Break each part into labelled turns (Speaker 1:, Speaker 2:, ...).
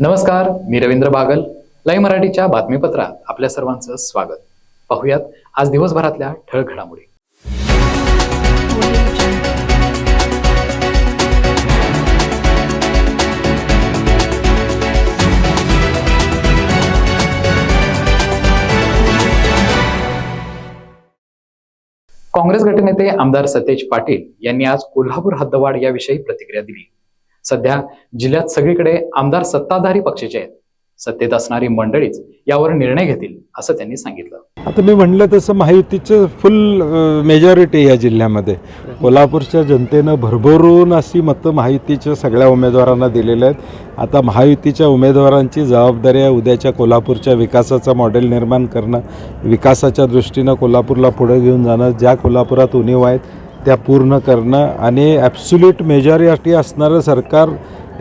Speaker 1: नमस्कार मी रवींद्र बागल लाईव्ह मराठीच्या बातमीपत्रात आपल्या सर्वांचं स्वागत. पाहुयात आज दिवसभरातल्या ठळक घडामोडी. काँग्रेस गटनेते आमदार सतेज पाटील यांनी आज कोल्हापूर हद्दवाढ याविषयी प्रतिक्रिया दिली. सध्या जिल्ह्यात सगळीकडे आमदार सत्ताधारी पक्षाचे आहेत. सत्तेत असणारी मंडळीच यावर निर्णय घेतील असं त्यांनी सांगितलं.
Speaker 2: आता मी म्हणलं तसं महायुतीचं फुल मेजॉरिटी या जिल्ह्यामध्ये. कोल्हापूरच्या जनतेनं भरभरून अशी मतं महायुतीच्या सगळ्या उमेदवारांना दिलेल्या आहेत. आता महायुतीच्या उमेदवारांची जबाबदारी आहे उद्याच्या कोल्हापूरच्या विकासाचा मॉडेल निर्माण करणं. विकासाच्या दृष्टीनं कोल्हापूरला पुढे घेऊन जाणं. ज्या कोल्हापुरात उणीव आहेत त्या पूर्ण करणं आणि ॲब्सुल्यूट मेजॉरिटी असणारं सरकार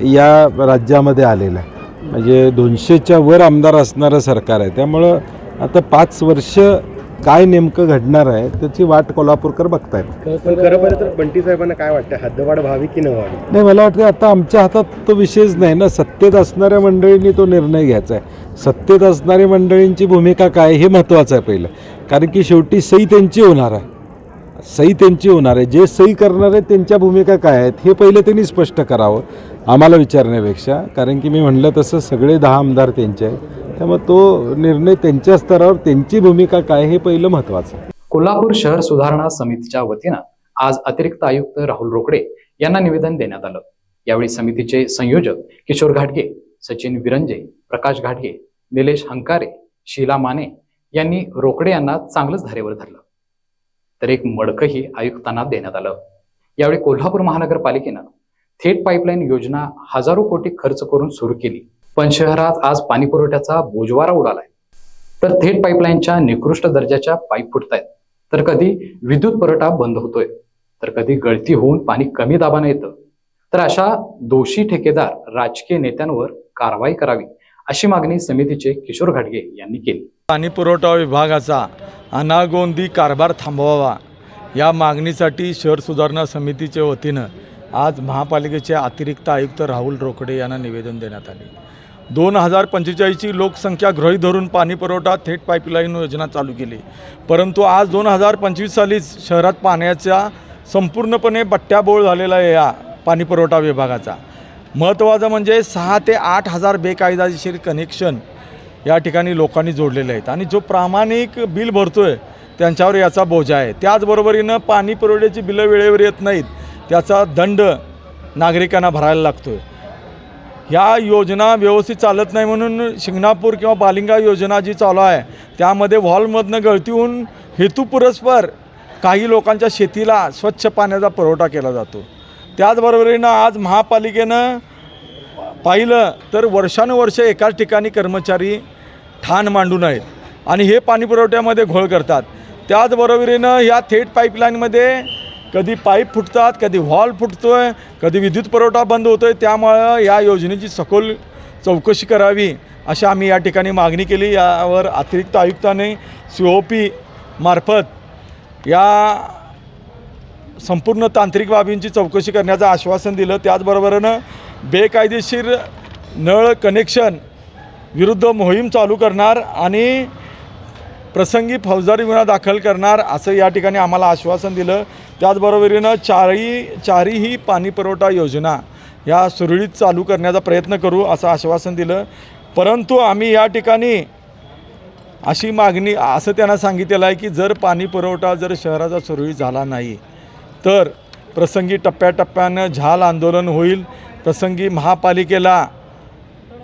Speaker 2: या राज्यामध्ये आलेलं आहे. म्हणजे दोनशेच्या वर आमदार असणारं सरकार आहे. त्यामुळं आता पाच वर्ष काय नेमकं घडणार आहे त्याची वाट कोल्हापूरकर बघतायत.
Speaker 3: पण खरं पाहिलं तर बंटी साहेबांना काय वाटतं हद्दवाढ व्हावी की न व्हावी?
Speaker 2: नाही मला वाटतं आता आमच्या हातात तो विषयच नाही ना. सत्तेत असणाऱ्या मंडळींनी तो निर्णय घ्यायचा आहे. सत्तेत असणाऱ्या मंडळींची भूमिका काय हे महत्त्वाचं आहे पहिलं. कारण की शेवटी सही त्यांची होणार आहे. सही त्यांची होणार आहे. जे सही करणारे त्यांच्या भूमिका काय आहेत हे पहिले त्यांनी स्पष्ट करावं आम्हाला विचारण्यापेक्षा. कारण की मी म्हणलं तसं सगळे दहा आमदार त्यांचे आहेत. त्यामुळे तो निर्णय त्यांच्या स्तरावर त्यांची भूमिका काय हे पहिलं महत्त्वाचं आहे.
Speaker 1: कोल्हापूर शहर सुधारणा समितीच्या वतीनं आज अतिरिक्त आयुक्त राहुल रोकडे यांना निवेदन देण्यात आलं. यावेळी समितीचे संयोजक किशोर घाटगे सचिन विरंजे प्रकाश घाटगे निलेश हंकारे शीला माने यांनी रोकडे यांना चांगलंच धारेवर धरलं. तर एक मडकही आयुक्तांना देण्यात आलं. यावेळी कोल्हापूर महानगरपालिकेनं थेट पाईपलाईन योजना हजारो कोटी खर्च करून सुरू केली. पण शहरात आज पाणी पुरवठ्याचा बोजवारा उडालाय. तर थेट पाईपलाईनच्या निकृष्ट दर्जाच्या पाईप फुटतायत. तर कधी विद्युत पुरवठा बंद होतोय. तर कधी गळती होऊन पाणी कमी दाबानं येतं. तर अशा दोषी ठेकेदार राजकीय नेत्यांवर कारवाई करावी अशी मागणी समितीचे किशोर घाटगे यांनी केली.
Speaker 4: पाणी पुरवठा विभागाचा अनागोंदी कारभार थांबवावा. या मागणीसाठी शहर सुधारणा समितीच्या वतीनं आज महापालिकेचे अतिरिक्त आयुक्त राहुल रोकडे यांना निवेदन देण्यात आले. दोन हजार पंचेचाळीसची लोकसंख्या गृहीत धरून पाणी पुरवठा थेट पाईपलाईन योजना चालू केली. परंतु आज दोन हजार पंचवीस सालीच शहरात पाण्याचा संपूर्णपणे बट्ट्याबोळ झालेला आहे या पाणी पुरवठा विभागाचा. महत्त्वाचं म्हणजे सहा ते आठ हजार बेकायदेशीर कनेक्शन या ठिकाणी लोकांनी जोडलेले आहेत. आणि जो प्रामाणिक बिल भरतो आहे त्यांच्यावर याचा बोजा आहे. त्याचबरोबरीनं पाणी पुरवठ्याची बिलं वेळेवर येत नाहीत त्याचा दंड नागरिकांना भरायला लागतो आहे ह्या योजना व्यवस्थित चालत नाही म्हणून शिंगणापूर किंवा बालिंगा योजना जी चालू आहे त्यामध्ये व्हॉल्वमधनं गळती होऊन हेतुपुरस्पर काही लोकांच्या शेतीला स्वच्छ पाण्याचा पुरवठा केला जातो. त्याचबरोबरीनं आज महापालिकेनं पाहिलं तर वर्षानुवर्ष एकाच ठिकाणी कर्मचारी ठाण मांडू नये. आणि हे पाणी पुरवठ्यामध्ये घोळ करतात. त्याचबरोबरीनं या थेट पाईपलाईनमध्ये कधी पाईप फुटतात कधी व्हॉल आहे कधी विद्युत पुरवठा बंद होतो आहे त्यामुळं या योजनेची सखोल चौकशी करावी अशी आम्ही या ठिकाणी मागणी केली. यावर अतिरिक्त आयुक्ताने सी ओ पी मार्फत या संपूर्ण तांत्रिक बाबींची चौकशी करण्याचं आश्वासन दिलं. त्याचबरोबरनं बेकायदेशीर नळ कनेक्शन विरुद्ध मोहीम चालू करणार आणि प्रसंगी फौजदारी गुन्हा दाखल करणार असं या ठिकाणी आम्हाला आश्वासन दिलं. त्याचबरोबरीनं चारही चारही पाणी पुरवठा योजना या सुरळीत चालू करण्याचा प्रयत्न करू असं आश्वासन दिलं. परंतु आम्ही या ठिकाणी अशी मागणी असं त्यांना सांगितलेलं आहे की जर पाणी पुरवठा जर शहराचा सुरळीत झाला नाही तर प्रसंगी टप्प्याटप्प्यानं झाल आंदोलन होईल. प्रसंगी महापालिकेला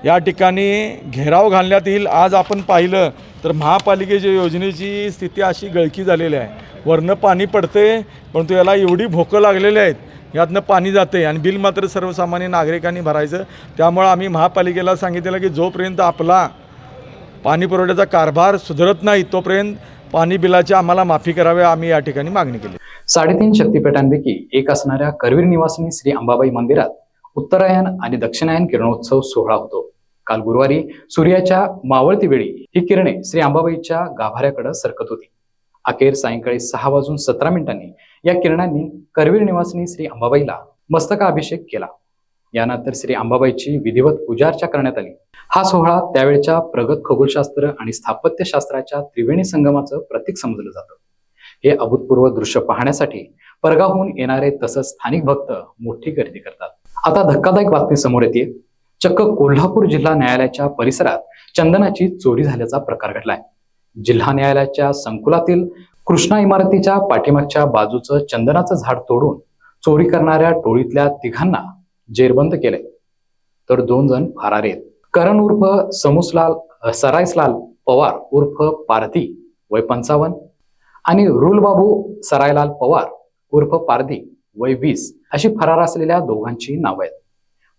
Speaker 4: या ठिकाणी घेराव घालण्यात येईल. आज आपण पाहिलं तर महापालिकेच्या योजनेची स्थिती अशी गळकी झालेली आहे. वरनं पाणी पडते परंतु याला एवढी भोकं लागलेली आहेत यातनं पाणी जाते आणि बिल मात्र सर्वसामान्य नागरिकांनी भरायचं. त्यामुळं आम्ही महापालिकेला सांगितलेलं की जोपर्यंत आपला पाणी पुरवठ्याचा कारभार सुधरत नाही तोपर्यंत पाणी बिलाची आम्हाला माफी करावी आम्ही या ठिकाणी मागणी केली.
Speaker 1: साडेतीन शक्तिपीठांपैकी एक असणाऱ्या करवीर निवासिनी श्री अंबाबाई मंदिरात उत्तरायण आणि दक्षिणायन किरणोत्सव सोहळा होतो. काल गुरुवारी सूर्याच्या मावळती वेळी ही किरणे श्री अंबाबाईच्या गाभाऱ्याकडे सरकत होती. अखेर सायंकाळी सहा वाजून सतरा मिनिटांनी या किरणांनी करवीर निवासिनी श्री अंबाबाईला मस्तकाभिषेक केला. यानंतर श्री अंबाबाईची विधिवत पूजार्चा करण्यात आली. हा सोहळा त्यावेळच्या प्रगत खगोलशास्त्र आणि स्थापत्यशास्त्राच्या त्रिवेणी संगमाचं प्रतीक समजलं जातं. हे अभूतपूर्व दृश्य पाहण्यासाठी परगावहून येणारे तसंच स्थानिक भक्त मोठी गर्दी करतात. आता धक्कादायक बातमी समोर येते चक्क कोल्हापूर जिल्हा न्यायालयाच्या परिसरात चंदनाची चोरी झाल्याचा प्रकार घडलाय. जिल्हा न्यायालयाच्या संकुलातील कृष्णा इमारतीच्या पाठीमागच्या बाजूचं चंदनाचं झाड तोडून चोरी करणाऱ्या टोळीतल्या तिघांना जेरबंद केलंय. तर दोन जण फरार आहेत. करण उर्फ समुसलाल सरायसलाल पवार उर्फ पारधी वय पंचावन्न आणि रुलबाबू सरायलाल पवार उर्फ पारधी वय वीस. अशी फरार असलेल्या दोघांची नावं आहेत.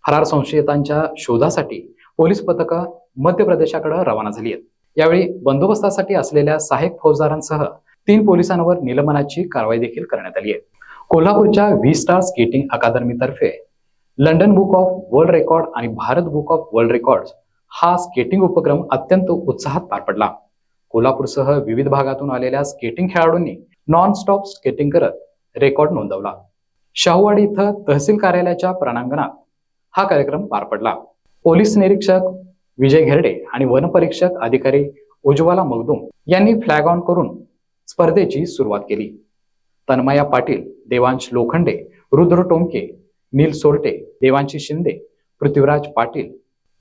Speaker 1: फरार संशयितांच्या शोधासाठी पोलीस पथकं मध्य प्रदेशाकडे रवाना झाली आहेत. यावेळी बंदोबस्तासाठी असलेल्या सहाय्यक फौजदारांसह तीन पोलिसांवर निलंबनाची कारवाई देखील करण्यात आली आहे. कोल्हापूरच्या V star skating अकादमीतर्फे London book of world record आणि Bharat book of world record हा स्केटिंग उपक्रम अत्यंत उत्साहात पार पडला. कोल्हापूरसह विविध भागातून आलेल्या स्केटिंग खेळाडूंनी नॉन स्टॉप स्केटिंग करत रेकॉर्ड नोंदवला. शाहूवाडी इथं तहसील कार्यालयाच्या प्राणांगणात हा कार्यक्रम पार पडला. पोलीस निरीक्षक विजय घेरडे आणि वनपरीक्षक अधिकारी उज्ज्वला मगदूम यांनी फ्लॅग ऑन करून स्पर्धेची सुरुवात केली. तन्मया पाटील देवांश लोखंडे रुद्र टोमके नील सोरटे देवांशी शिंदे पृथ्वीराज पाटील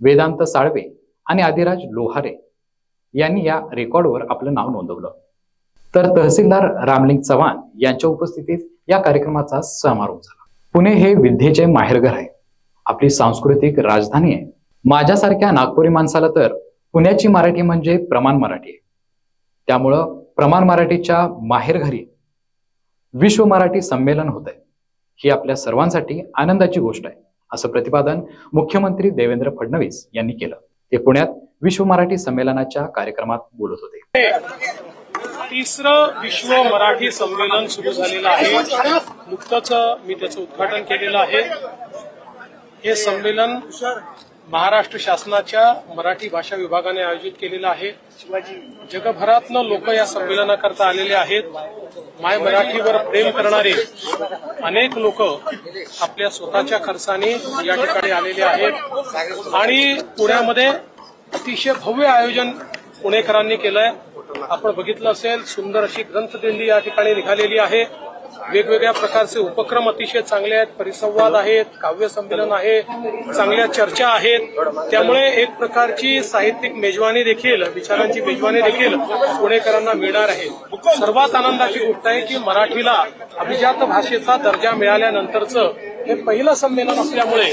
Speaker 1: वेदांत साळवे आणि आदिराज लोहारे यांनी या रेकॉर्डवर आपलं नाव नोंदवलं. तर तहसीलदार रामलिंग चव्हाण यांच्या उपस्थितीत या कार्यक्रमाचा समारोप झाला. पुणे हे विद्येचे माहेरघर आहे. आपली सांस्कृतिक राजधानी आहे. माझ्यासारख्या नागपुरी माणसाला तर पुण्याची मराठी म्हणजे प्रमाण मराठी आहे. त्यामुळं प्रमाण मराठीच्या माहेरघरी विश्व मराठी संमेलन होत आहे ही आपल्या सर्वांसाठी आनंदाची गोष्ट आहे असं प्रतिपादन मुख्यमंत्री देवेंद्र फडणवीस यांनी केलं. ते पुण्यात विश्व मराठी संमेलनाच्या कार्यक्रमात बोलत होते.
Speaker 5: तिसरं विश्व मराठी संमेलन सुरू झालेलं आहे. नुकतंच मी त्याचं उद्घाटन केलेलं आहे. हे संमेलन महाराष्ट्र शासनाच्या मराठी भाषा विभागाने आयोजित केलेलं आहे. जगभरातनं लोक या संमेलनाकरता आलेले आहेत. माय मराठीवर प्रेम करणारे अनेक लोक आपल्या स्वतःच्या खर्चाने या ठिकाणी आलेले आहेत. आणि पुण्यामध्ये अतिशय भव्य आयोजन पुणेकरांनी केलंय. आपण बघितलं असेल सुंदर अशी ग्रंथदिंडी या ठिकाणी निघालेली आहे. वेगवेगळ्या प्रकारचे उपक्रम अतिशय चांगले आहेत परिसंवाद आहेत काव्य संमेलन आहे चांगल्या चर्चा आहेत. त्यामुळे एक प्रकारची साहित्यिक मेजवानी देखील विचारांची मेजवानी देखील पुणेकरांना मिळणार आहे. सर्वात आनंदाची गोष्ट आहे की मराठीला अभिजात भाषेचा दर्जा मिळाल्यानंतरचं हे पहिलं संमेलन असल्यामुळे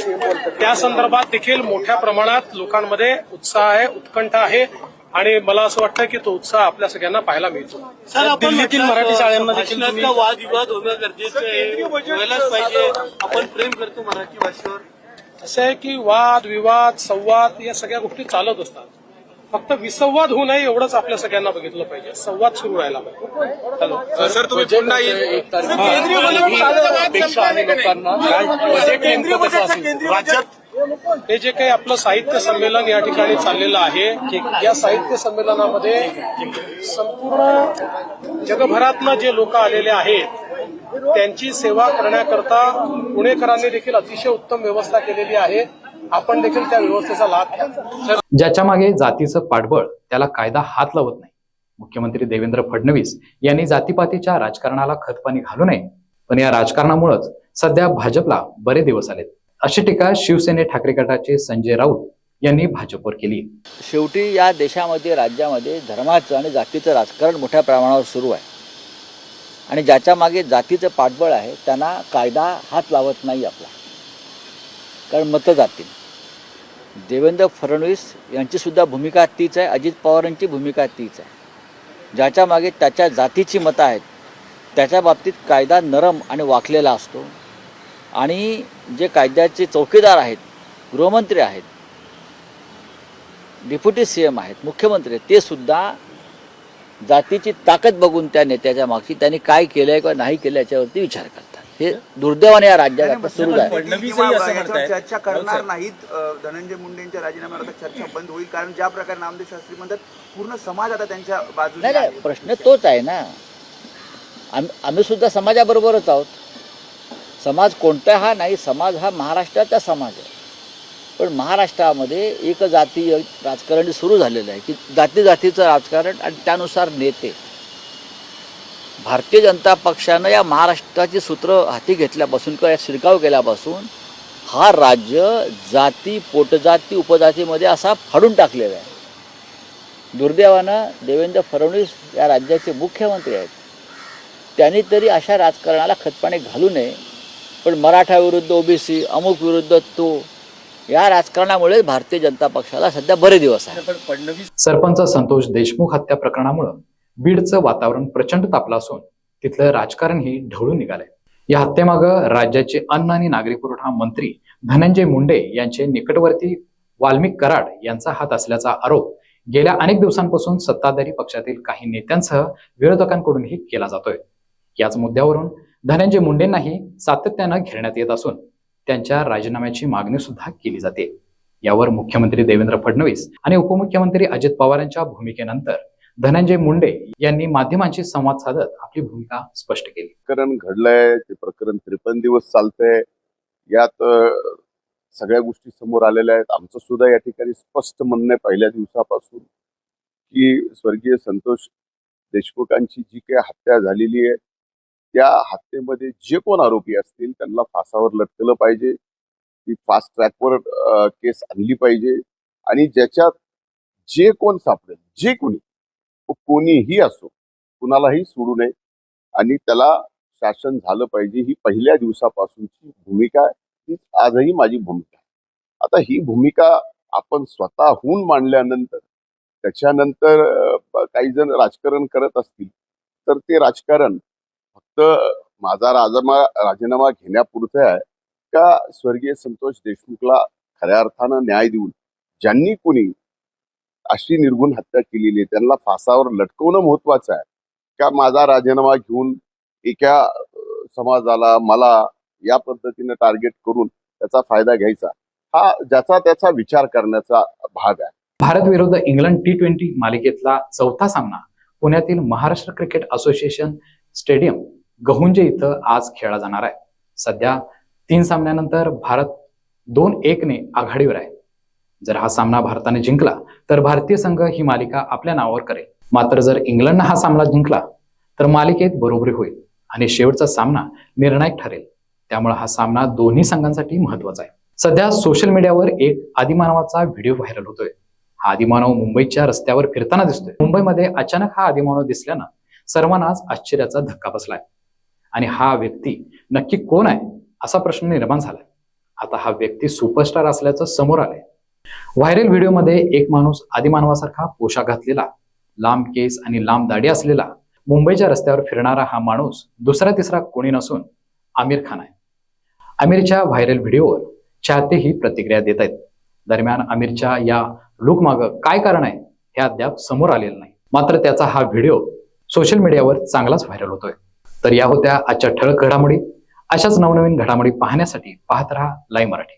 Speaker 5: त्या संदर्भात देखील मोठ्या प्रमाणात लोकांमध्ये उत्साह आहे उत्कंठा आहे. आणि मला असं वाटतं की तो उत्साह आपल्या सगळ्यांना पाहायला मिळतो.
Speaker 6: सर आपण
Speaker 5: दिल्लीतील मराठी शाळांना देखील तुम्ही
Speaker 6: भाषणातला वादविवाद होणं गरजेचं आहे. व्हायलाच पाहिजे. आपण प्रेम करतो मराठी भाषेवर.
Speaker 5: असं आहे की वाद विवाद संवाद या सगळ्या गोष्टी चालत असतात. फक्त विसंवाद होऊ नये एवढंच आपल्या सगळ्यांना बघितलं पाहिजे. संवाद सुरू राहायला पाहिजे. हॅलो.
Speaker 6: सर तुम्ही पुन्हा केंद्रीय बजेट राज्यात
Speaker 5: हे जे काही आपलं साहित्य संमेलन या ठिकाणी चाललेलं आहे या साहित्य संमेलनामध्ये संपूर्ण जगभरातनं जे लोक आलेले आहेत त्यांची सेवा करण्याकरता पुणेकरांनी देखील अतिशय उत्तम व्यवस्था केलेली आहे. आपण देखील त्या व्यवस्थेचा लाभ घ्या.
Speaker 1: ज्याच्या मागे जातीचं पाठबळ त्याला कायदा हात लावत नाही. मुख्यमंत्री देवेंद्र फडणवीस यांनी जातीपातीच्या राजकारणाला खतपाणी घालू नये. पण या राजकारणामुळेच सध्या भाजपला बरे दिवस आलेत. अशी टीका शिवसेने ठाकरे गटाचे संजय राऊत यांनी भाजपवर केली.
Speaker 7: शेवटी या देशामध्ये राज्यामध्ये धर्माचं आणि जातीचं राजकारण मोठ्या प्रमाणावर सुरू आहे. आणि ज्याच्या मागे जातीचं पाठबळ आहे त्यांना कायदा हात लावत नाही आपला. कारण मतं जातील देवेंद्र फडणवीस यांचीसुद्धा भूमिका तीच आहे अजित पवारांची भूमिका तीच आहे. ज्याच्या मागे त्याच्या जातीची मतं आहेत त्याच्या बाबतीत कायदा नरम आणि वाकलेला असतो. आणि जे कायद्याचे चौकीदार आहेत गृहमंत्री आहेत डेप्युटी सी एम आहेत मुख्यमंत्री आहेत ते सुद्धा जातीची ताकद बघून त्या नेत्याच्या मागची त्यांनी काय केलंय किंवा नाही केलं याच्यावरती विचार करतात. हे दुर्दैवाने या राज्यात आता सुरू
Speaker 6: चर्चा करणार नाहीत धनंजय मुंडेंच्या राजीनाम्यावर आता चर्चा बंद होईल कारण ज्या प्रकारे नामदेव शास्त्री म्हणतात पूर्ण समाज आता त्यांच्या बाजूने
Speaker 7: नाही नाही
Speaker 6: आहे.
Speaker 7: प्रश्न तोच आहे ना. आम आम्ही सुद्धा समाजाबरोबरच आहोत. समाज कोणता हा नाही समाज हा महाराष्ट्राचा समाज आहे. पण महाराष्ट्रामध्ये एक जातीय राजकारण सुरू झालेलं आहे की जाती जातीचं राजकारण आणि त्यानुसार नेते. भारतीय जनता पक्षानं या महाराष्ट्राची सूत्र हाती घेतल्यापासून किंवा या शिरकाव केल्यापासून हा राज्य जाती पोटजाती उपजातीमध्ये असा फाडून टाकलेला आहे. दुर्दैवानं देवेंद्र फडणवीस या राज्याचे मुख्यमंत्री आहेत. त्यांनी तरी अशा राजकारणाला खतपाणी घालू नये पण मराठा विरुद्ध ओबीसी अमुक विरुद्ध तो या राजकारणामुळे भारतीय जनता पक्षाला सध्या बरे दिवस आहे
Speaker 3: पण फडणवीस
Speaker 1: सरपंच संतोष देशमुख हत्या प्रकरणामुळं बीडचं वातावरण प्रचंड तापलं असून तिथलं राजकारणही ढवळून निघालंय. या हत्येमागं राज्याचे अन्न आणि नागरी पुरवठा मंत्री धनंजय मुंडे यांचे निकटवर्ती वाल्मिक कराड यांचा हात असल्याचा आरोप गेल्या अनेक दिवसांपासून सत्ताधारी पक्षातील काही नेत्यांसह विरोधकांकडूनही केला जातोय. याच मुद्द्यावरून धनंजय मुंडेंनाही सातत्यानं घेरण्यात येत असून त्यांच्या राजीनाम्याची मागणी सुद्धा केली जाते. यावर मुख्यमंत्री देवेंद्र फडणवीस आणि उपमुख्यमंत्री अजित पवार यांच्या भूमिकेनंतर धनंजय मुंडे यांनी माध्यमांशी संवाद साधत आपली भूमिका स्पष्ट केली.
Speaker 8: प्रकरण घडलंय ते प्रकरण त्रेपन्न दिवस चालतंय. यात सगळ्या गोष्टी समोर आलेल्या आहेत. आमचं सुद्धा या ठिकाणी स्पष्ट म्हणणं आहे पहिल्या दिवसापासून की स्वर्गीय संतोष देशमुखांची जी काही हत्या झालेली आहे त्या हत्येमध्ये जे कोण आरोपी असतील त्यांना फासावर लटकलं पाहिजे. ती फास्ट ट्रॅकवर केस आणली पाहिजे. आणि ज्याच्यात जे कोण सापडेल जे कोणी तो कोणीही असो कुणालाही सोडू नये. आणि त्याला शासन झालं पाहिजे ही पहिल्या दिवसापासूनची भूमिका आहे. हीच आजही माझी भूमिका आहे. आता ही भूमिका आपण स्वतःहून मांडल्यानंतर त्याच्यानंतर काही जण राजकारण करत असतील तर ते राजकारण फक्त माझा राजमा राजीनामा घेण्यापुरतं आहे का स्वर्गीय संतोष देशमुखला खऱ्या अर्थानं न्याय देऊन ज्यांनी कोणी अशी निर्गुण हत्या केलेली आहे त्यांना फासावर लटकवणं महत्वाचं आहे? का माझा राजीनामा घेऊन एका समाजाला मला या पद्धतीने टार्गेट करून त्याचा फायदा घ्यायचा? हा ज्याचा त्याचा विचार करण्याचा भाग आहे.
Speaker 1: भारत विरुद्ध इंग्लंड टी ट्वेंटी मालिकेतला चौथा सामना पुण्यातील Maharashtra cricket association stadium Gahunje इथं आज खेळला जाणार आहे. सध्या तीन सामन्यानंतर भारत दोन एकने आघाडीवर आहे. जर हा सामना भारताने जिंकला तर भारतीय संघ ही मालिका आपल्या नावावर करेल. मात्र जर इंग्लंडनं हा सामना जिंकला तर मालिकेत बरोबरी होईल आणि शेवटचा सामना निर्णायक ठरेल. त्यामुळे हा सामना दोन्ही संघांसाठी महत्त्वाचा आहे. सध्या सोशल मीडियावर एक आदिमानवाचा व्हिडिओ व्हायरल होतोय. हा आदिमानव मुंबईच्या रस्त्यावर फिरताना दिसतोय. मुंबईमध्ये अचानक हा आदिमानव दिसल्यानं सर्वांनाच आश्चर्याचा धक्का बसलाय. आणि हा व्यक्ती नक्की कोण आहे? असा प्रश्न निर्माण झालाय. आता हा व्यक्ती सुपरस्टार असल्याचं समोर आलंय. व्हायरल व्हिडिओमध्ये एक माणूस आदिमानवासारखा पोशाख घातलेला लांब केस आणि लांब दाढी असलेला मुंबईच्या रस्त्यावर फिरणारा हा माणूस दुसरा तिसरा कोणी नसून आमिर खान आहे. आमिरच्या व्हायरल व्हिडिओवर चाहतेही प्रतिक्रिया देत आहेत. दरम्यान आमिरच्या या लुक मागं काय कारण आहे हे अद्याप समोर आलेलं नाही. मात्र त्याचा हा व्हिडिओ सोशल मीडियावर चांगलाच व्हायरल होतोय. तर या होत्या आजच्या ठळक घडामोडी. अशाच नवनवीन घडामोडी पाहण्यासाठी पाहत रहा लाईव्ह मराठी.